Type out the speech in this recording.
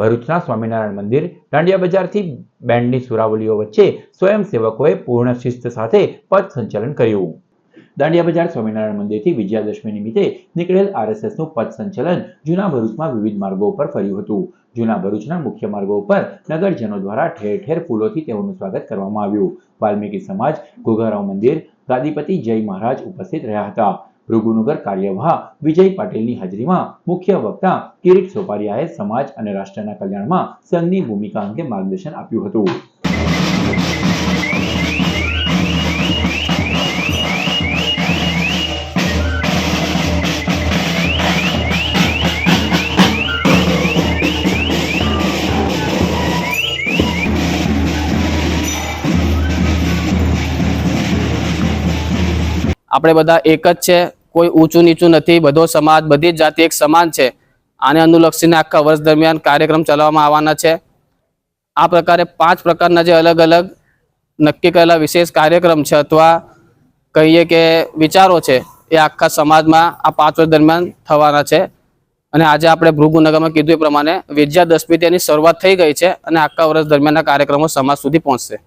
ભરૂચના સ્વામિનારાયણ મંદિર, દાંડિયા બજારથી બેન્ડની સુરાવલીઓ વચ્ચે સ્વયંસેવકોએ પૂર્ણ શિસ્ત સાથે પથ સંચાલન કર્યું. દાંડિયા બજાર સ્વામિનારાયણ મંદિરથી વિજયાદશમી નિમિત્તે નીકળેલ આરએસએસનું પથ સંચલન જૂના ભરૂચમાં વિવિધ માર્ગો ઉપર ફર્યું હતું. જૂના ભરૂચના મુખ્ય માર્ગો ઉપર નગરજનો દ્વારા ઠેર ઠેર ફૂલોથી તેઓનું સ્વાગત કરવામાં આવ્યું. વાલ્મીકી સમાજ, ઘોઘારાવ મંદિર ગાદીપતિ જય મહારાજ ઉપસ્થિત રહ્યા હતા. ભૃગુનગર કાર્યવાહ વિજય પાટીલની હાજરીમાં મુખ્ય વક્તા કિરીટ સોપારિયાએ સમાજ અને રાષ્ટ્રના કલ્યાણમાં સંઘની ભૂમિકા અંગે માર્ગદર્શન આપ્યું હતું. આપણે બધા એક જ છે. કોઈ ઊંચું નીચું નથી, બધો સમાજ, બધી જ જાતિ એક સમાન છે. આને અનુલક્ષીને આખા વર્ષ દરમિયાન કાર્યક્રમ ચલાવવામાં આવવાના છે. આ પ્રકારે પાંચ પ્રકારના જે અલગ અલગ નક્કી કરેલા વિશેષ કાર્યક્રમ છે અથવા કહીએ કે વિચારો છે, એ આખા સમાજમાં આ પાંચ વર્ષ દરમિયાન થવાના છે. અને આજે આપણે ભૃગુનગરમાં કીધું એ પ્રમાણે વિજયાદશમી તેની શરૂઆત થઈ ગઈ છે અને આખા વર્ષ દરમિયાનના કાર્યક્રમો સમાજ સુધી પહોંચશે.